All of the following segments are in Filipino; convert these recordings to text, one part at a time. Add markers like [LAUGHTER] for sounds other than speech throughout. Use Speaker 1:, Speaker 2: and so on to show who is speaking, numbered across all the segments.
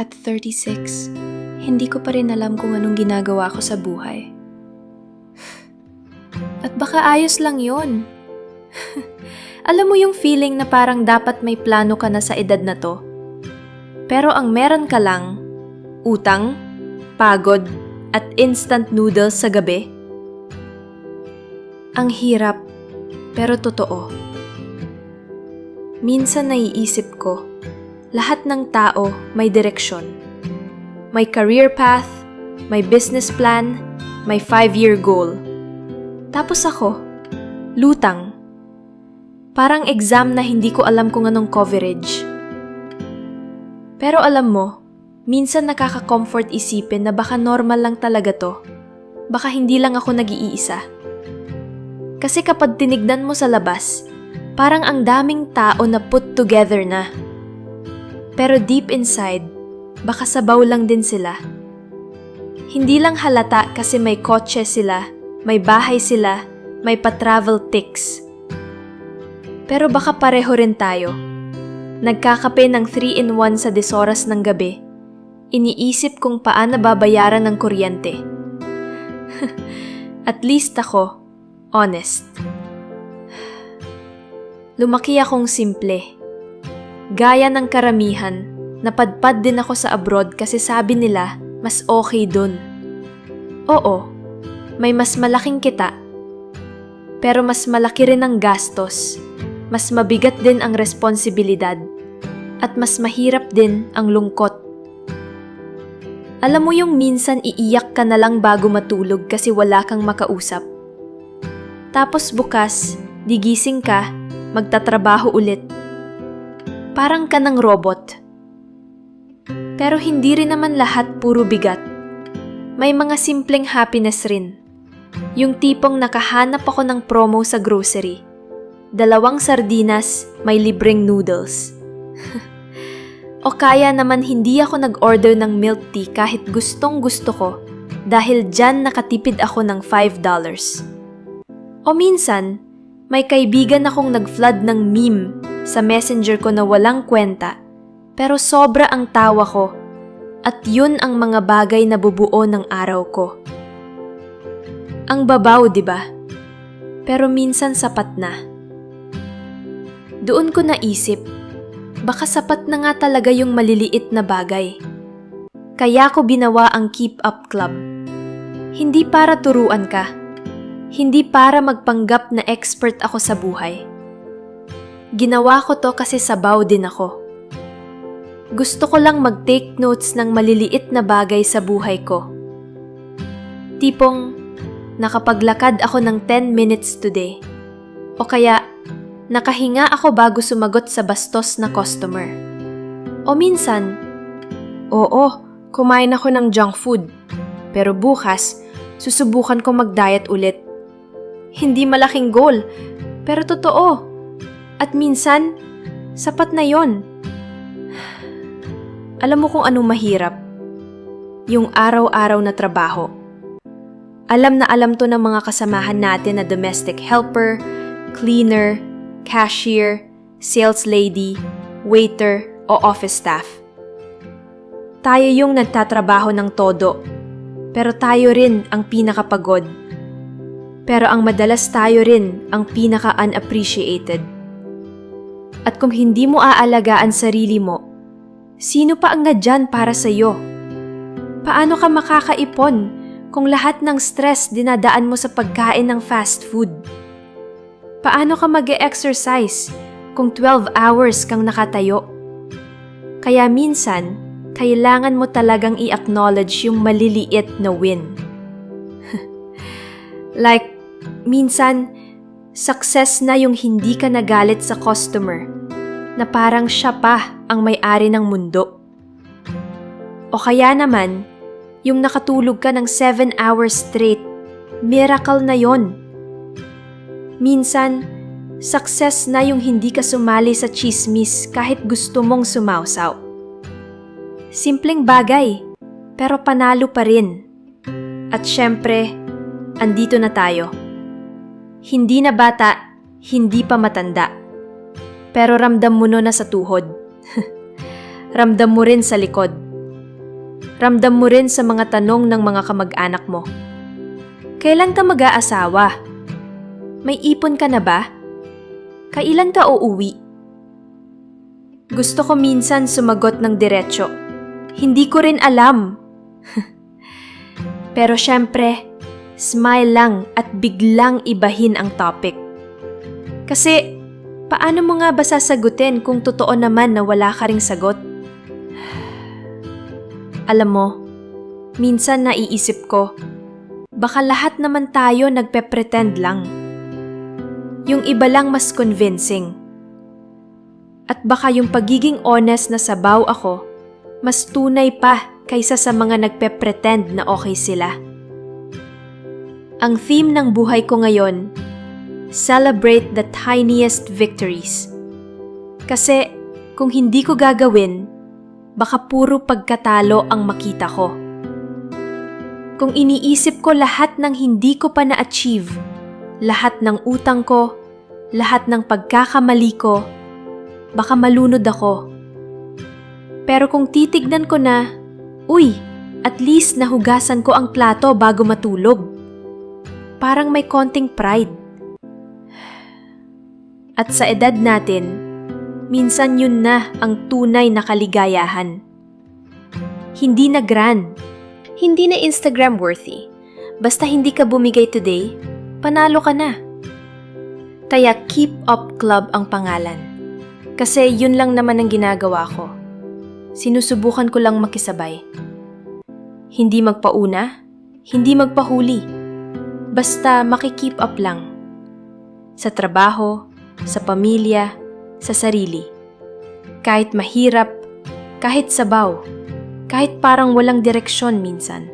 Speaker 1: At 36, hindi ko pa rin alam kung anong ginagawa ko sa buhay. At baka ayos lang yon. [LAUGHS] alam mo yung feeling na parang dapat may plano ka na sa edad na to. Pero ang meron ka lang, utang, pagod, at instant noodles sa gabi? Ang hirap, pero totoo. Minsan naiisip ko, lahat ng tao may direksyon. May career path, may business plan, may five-year goal. Tapos ako, lutang. Parang exam na hindi ko alam kung anong coverage. Pero alam mo, minsan nakaka-comfort isipin na baka normal lang talaga to. Baka hindi lang ako nag-iisa. Kasi kapag tinignan mo sa labas, parang ang daming tao na put together na. Pero deep inside, baka sabaw lang din sila. Hindi lang halata kasi may kotse sila, may bahay sila, may pa-travel tics. Pero baka pareho rin tayo. Nagkakape ng 3-in-1 sa disoras ng gabi. Iniisip kung paano babayaran ng kuryente. [LAUGHS] At least ako, honest. [SIGHS] Lumaki akong simple. Gaya ng karamihan, napadpad din ako sa abroad kasi sabi nila mas okay dun. Oo, may mas malaking kita. Pero mas malaki rin ang gastos, mas mabigat din ang responsibilidad, at mas mahirap din ang lungkot. Alam mo yung minsan iiyak ka na lang bago matulog kasi wala kang makausap. Tapos bukas, digising ka, magtatrabaho ulit. Parang ka ng robot. Pero hindi rin naman lahat puro bigat. May mga simpleng happiness rin. Yung tipong nakahanap ako ng promo sa grocery. Dalawang sardinas, may libreng noodles. [LAUGHS] o kaya naman hindi ako nag-order ng milk tea kahit gustong gusto ko dahil dyan nakatipid ako ng $5. O minsan, may kaibigan akong nag-flood ng meme sa messenger ko na walang kwenta, pero sobra ang tawa ko at yun ang mga bagay na bubuo ng araw ko. Ang babaw, di ba? Pero minsan sapat na. Doon ko naisip, baka sapat na nga talaga yung maliliit na bagay. Kaya ko binawa ang Keep Up Club. Hindi para turuan ka hindi para magpanggap na expert ako sa buhay. Ginawa ko to kasi sabaw din ako. Gusto ko lang mag-take notes ng maliliit na bagay sa buhay ko. Tipong, nakapaglakad ako ng 10 minutes today. O kaya, nakahinga ako bago sumagot sa bastos na customer. O minsan, oo, kumain ako ng junk food. Pero bukas, susubukan ko mag-diet ulit hindi malaking goal, pero totoo. At minsan, sapat na yon. Alam mo kung anong mahirap? Yung araw-araw na trabaho. Alam na alam to ng mga kasamahan natin na domestic helper, cleaner, cashier, sales lady, waiter, o office staff. Tayo yung nagtatrabaho ng todo, pero tayo rin ang pinakapagod pero ang madalas tayo rin ang pinaka-unappreciated. At kung hindi mo aalagaan sarili mo, sino pa ang nadyan para sa iyo? Paano ka makakaipon kung lahat ng stress dinadaan mo sa pagkain ng fast food? Paano ka mag exercise kung 12 hours kang nakatayo? Kaya minsan, kailangan mo talagang i-acknowledge yung maliliit na win. [LAUGHS] like, Minsan, success na yung hindi ka nagalit sa customer na parang siya pa ang may-ari ng mundo. O kaya naman, yung nakatulog ka ng 7 hours straight, miracle na yon. Minsan, success na yung hindi ka sumali sa chismis kahit gusto mong sumausaw. Simpleng bagay, pero panalo pa rin. At syempre, andito na tayo. Hindi na bata, hindi pa matanda. Pero ramdam mo no na sa tuhod. [LAUGHS] ramdam mo rin sa likod. Ramdam mo rin sa mga tanong ng mga kamag-anak mo. Kailan ka mag-aasawa? May ipon ka na ba? Kailan ka uuwi? Gusto ko minsan sumagot ng diretsyo. Hindi ko rin alam. [LAUGHS] Pero syempre, smile lang at biglang ibahin ang topic. Kasi, paano mo nga ba sasagutin kung totoo naman na wala ka ring sagot? Alam mo, minsan naiisip ko, baka lahat naman tayo nagpe-pretend lang. Yung iba lang mas convincing. At baka yung pagiging honest na sabaw ako, mas tunay pa kaysa sa mga nagpe-pretend na okay sila. Ang theme ng buhay ko ngayon, celebrate the tiniest victories. Kasi kung hindi ko gagawin, baka puro pagkatalo ang makita ko. Kung iniisip ko lahat ng hindi ko pa na-achieve, lahat ng utang ko, lahat ng pagkakamali ko, baka malunod ako. Pero kung titignan ko na, uy, at least nahugasan ko ang plato bago matulog. Parang may konting pride. At sa edad natin, minsan yun na ang tunay na kaligayahan. Hindi na grand, hindi na Instagram worthy. Basta hindi ka bumigay today, panalo ka na. Kaya Keep Up Club ang pangalan. Kasi yun lang naman ang ginagawa ko. Sinusubukan ko lang makisabay. Hindi magpauna, hindi magpahuli. Basta makikeep up lang. Sa trabaho, sa pamilya, sa sarili. Kahit mahirap, kahit sabaw, kahit parang walang direksyon minsan.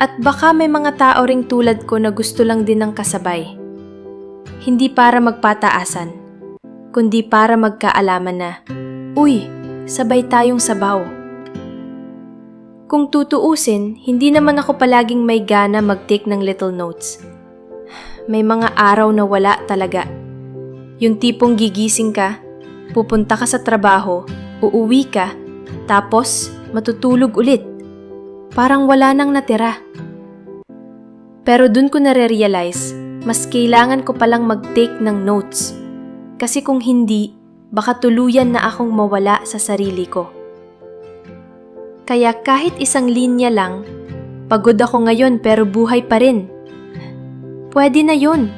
Speaker 1: At baka may mga tao ring tulad ko na gusto lang din ng kasabay. Hindi para magpataasan, kundi para magkaalaman na, Uy, sabay tayong sabaw. Kung tutuusin, hindi naman ako palaging may gana mag-take ng little notes. May mga araw na wala talaga. Yung tipong gigising ka, pupunta ka sa trabaho, uuwi ka, tapos matutulog ulit. Parang wala nang natira. Pero dun ko nare-realize, mas kailangan ko palang mag-take ng notes. Kasi kung hindi, baka tuluyan na akong mawala sa sarili ko. Kaya kahit isang linya lang, pagod ako ngayon pero buhay pa rin. Pwede na yun.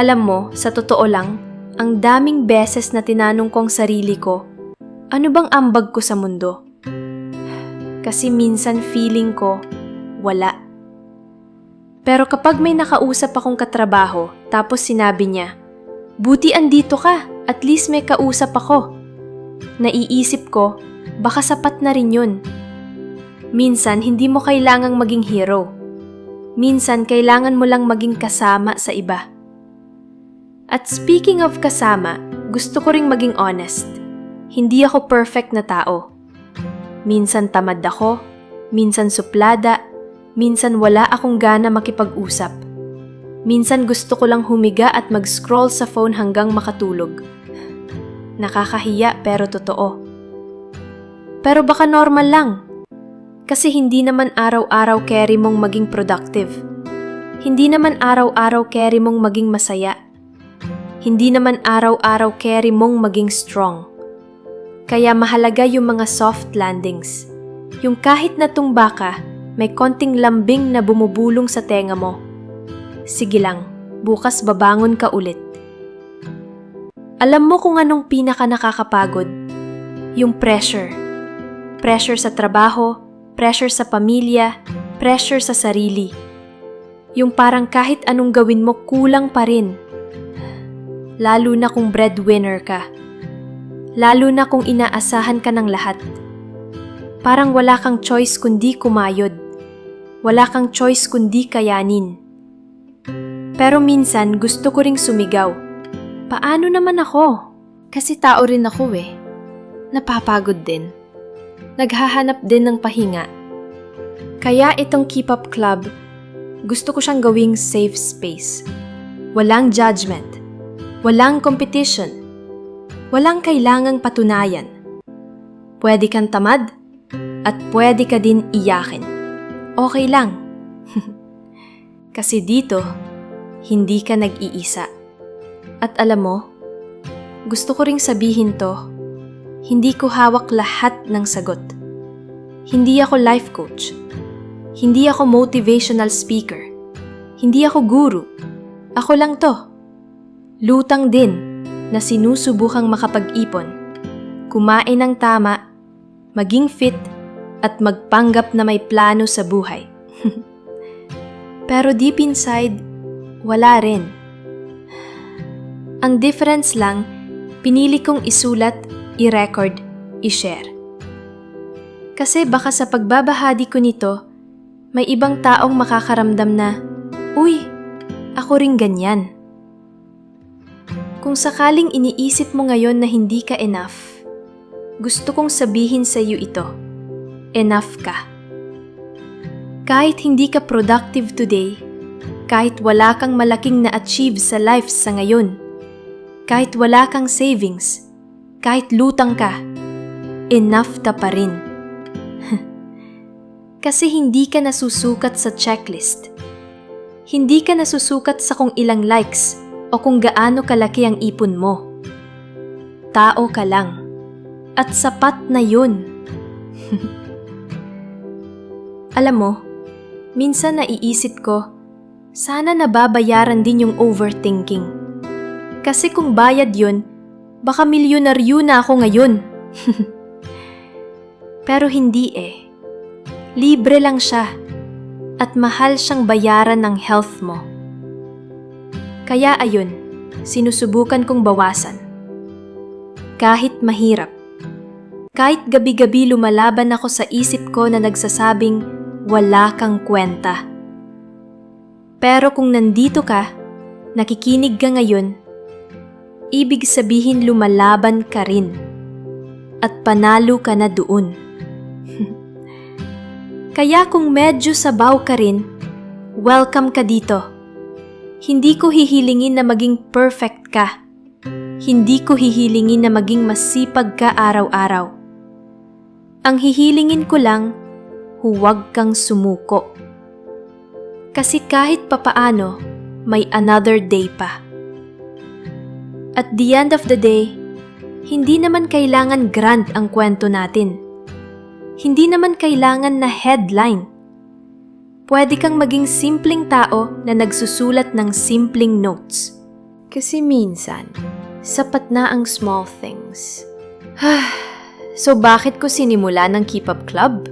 Speaker 1: Alam mo, sa totoo lang, ang daming beses na tinanong kong sarili ko, ano bang ambag ko sa mundo? Kasi minsan feeling ko, wala. Pero kapag may nakausap akong katrabaho, tapos sinabi niya, Buti andito ka, at least may kausap ako. Naiisip ko, baka sapat na rin yun. Minsan, hindi mo kailangang maging hero. Minsan, kailangan mo lang maging kasama sa iba. At speaking of kasama, gusto ko ring maging honest. Hindi ako perfect na tao. Minsan tamad ako, minsan suplada, minsan wala akong gana makipag-usap. Minsan gusto ko lang humiga at mag-scroll sa phone hanggang makatulog. Nakakahiya pero totoo. Pero baka normal lang. Kasi hindi naman araw-araw carry mong maging productive. Hindi naman araw-araw carry mong maging masaya. Hindi naman araw-araw carry mong maging strong. Kaya mahalaga yung mga soft landings. Yung kahit natumba ka, may konting lambing na bumubulong sa tenga mo. Sige lang, bukas babangon ka ulit. Alam mo kung anong pinaka nakakapagod? Yung pressure. Pressure sa trabaho, pressure sa pamilya, pressure sa sarili. Yung parang kahit anong gawin mo kulang pa rin. Lalo na kung breadwinner ka. Lalo na kung inaasahan ka ng lahat. Parang wala kang choice kundi kumayod. Wala kang choice kundi kayanin. Pero minsan gusto ko ring sumigaw. Paano naman ako? Kasi tao rin ako eh. Napapagod din. Naghahanap din ng pahinga. Kaya itong Keep Up Club, gusto ko siyang gawing safe space. Walang judgment. Walang competition. Walang kailangang patunayan. Pwede kang tamad. At pwede ka din iyakin. Okay lang. [LAUGHS] Kasi dito, hindi ka nag-iisa. At alam mo, gusto ko ring sabihin to, hindi ko hawak lahat ng sagot. Hindi ako life coach. Hindi ako motivational speaker. Hindi ako guru. Ako lang to. Lutang din na sinusubukang makapag-ipon. Kumain ng tama, maging fit, at magpanggap na may plano sa buhay. [LAUGHS] Pero deep inside, wala rin. Ang difference lang, pinili kong isulat, i-record, i-share. Kasi baka sa pagbabahagi ko nito, may ibang taong makakaramdam na, Uy, ako ring ganyan. Kung sakaling iniisip mo ngayon na hindi ka enough, gusto kong sabihin sa iyo ito, enough ka. Kahit hindi ka productive today, kahit wala kang malaking na-achieve sa life sa ngayon, kahit wala kang savings, kahit lutang ka, enough ka pa rin. [LAUGHS] Kasi hindi ka nasusukat sa checklist. Hindi ka nasusukat sa kung ilang likes o kung gaano kalaki ang ipon mo. Tao ka lang. At sapat na yun. [LAUGHS] Alam mo, minsan naiisip ko, sana nababayaran din yung overthinking. Kasi kung bayad yun, baka milyonaryo na ako ngayon. [LAUGHS] Pero hindi eh. Libre lang siya at mahal siyang bayaran ng health mo. Kaya ayun, sinusubukan kong bawasan. Kahit mahirap. Kahit gabi-gabi lumalaban ako sa isip ko na nagsasabing wala kang kwenta. Pero kung nandito ka, nakikinig ka ngayon, ibig sabihin lumalaban ka rin. At panalo ka na doon. [LAUGHS] Kaya kung medyo sabaw ka rin, welcome ka dito. Hindi ko hihilingin na maging perfect ka. Hindi ko hihilingin na maging masipag ka araw-araw. Ang hihilingin ko lang, huwag kang sumuko. Kasi kahit papaano, may another day pa. At the end of the day, hindi naman kailangan grand ang kwento natin. Hindi naman kailangan na headline. Pwede kang maging simpleng tao na nagsusulat ng simpleng notes. Kasi minsan, sapat na ang small things. so bakit ko sinimula ng Keep Up Club?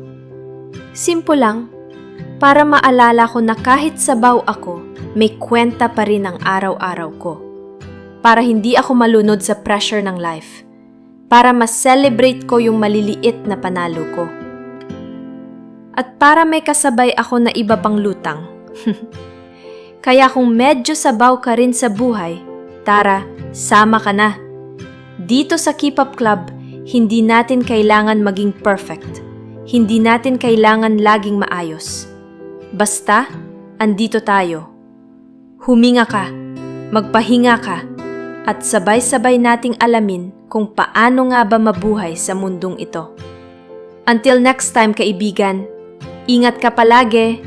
Speaker 1: Simple lang, para maalala ko na kahit sabaw ako, may kwenta pa rin ang araw-araw ko. Para hindi ako malunod sa pressure ng life. Para ma-celebrate ko yung maliliit na panalo ko. At para may kasabay ako na iba pang lutang. [LAUGHS] Kaya kung medyo sabaw ka rin sa buhay, tara, sama ka na. Dito sa Keep Up Club, hindi natin kailangan maging perfect. Hindi natin kailangan laging maayos. Basta, andito tayo. Huminga ka, magpahinga ka, at sabay-sabay nating alamin kung paano nga ba mabuhay sa mundong ito. Until next time kaibigan, ingat ka palagi